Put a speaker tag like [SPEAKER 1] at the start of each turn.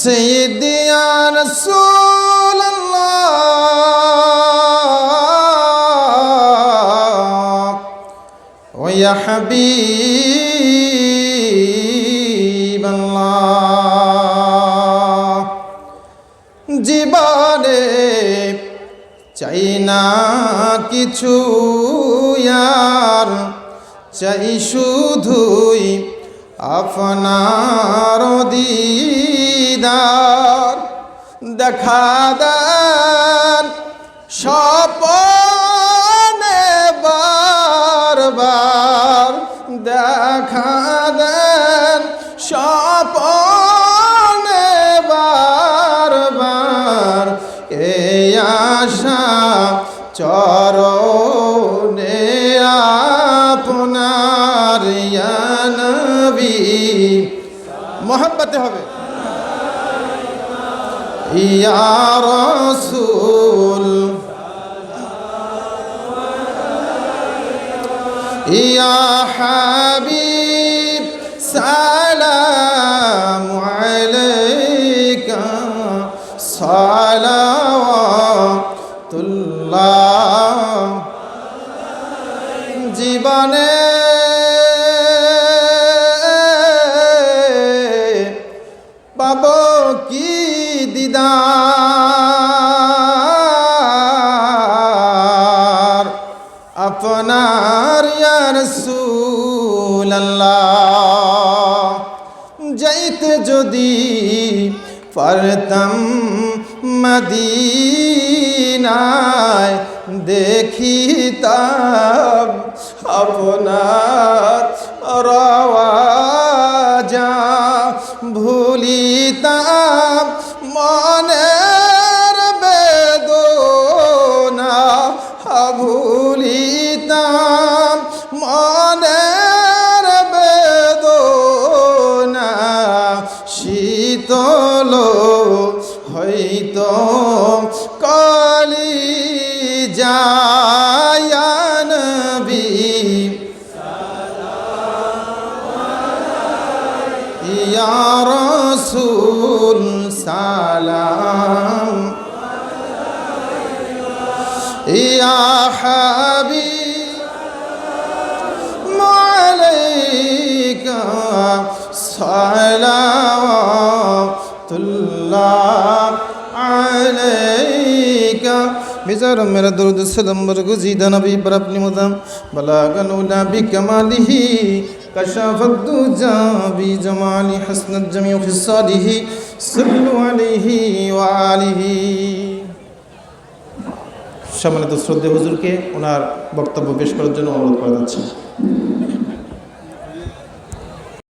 [SPEAKER 1] سيدي يا رسول الله ويا حبيب الله জীবনে চাই না কিছু আর চাই শুধুই আপনার দিদার দেখা দেন স্বপনে বারবার দেখা দেন স্বপনে বারবার এই আশা চরণে নবী মোহাব্বতে হবে। ইয়া রসুল ইয়া হাবিব সালাম আলাইকা সালাওয়াতুল্লাহ। কি দিদার? আপনার ইয়ার সুল্লাহ যাইতে যদি পারতাম মদিনায় দেখিতাম আপনার মনের বেদনা ভুলিতাম। মনের বেদনা শীতল হইত। কলি জায়ানবী ইয়া রসুল সালাম ইয়া হাবিব আলাইকা সালাওয়াতুল্লাহ আলাইকা بزار میرا درود السلام برگزیدہ نبی پر اپنی مدام بلاغن اولا بکماله کشف الدجا بجمال حسنت جميع خصاله صلوا عليه وآله সম্মানিত শ্রদ্ধে হুজুরকে ওনার বক্তব্য পেশ করার জন্য অনুরোধ করা যাচ্ছে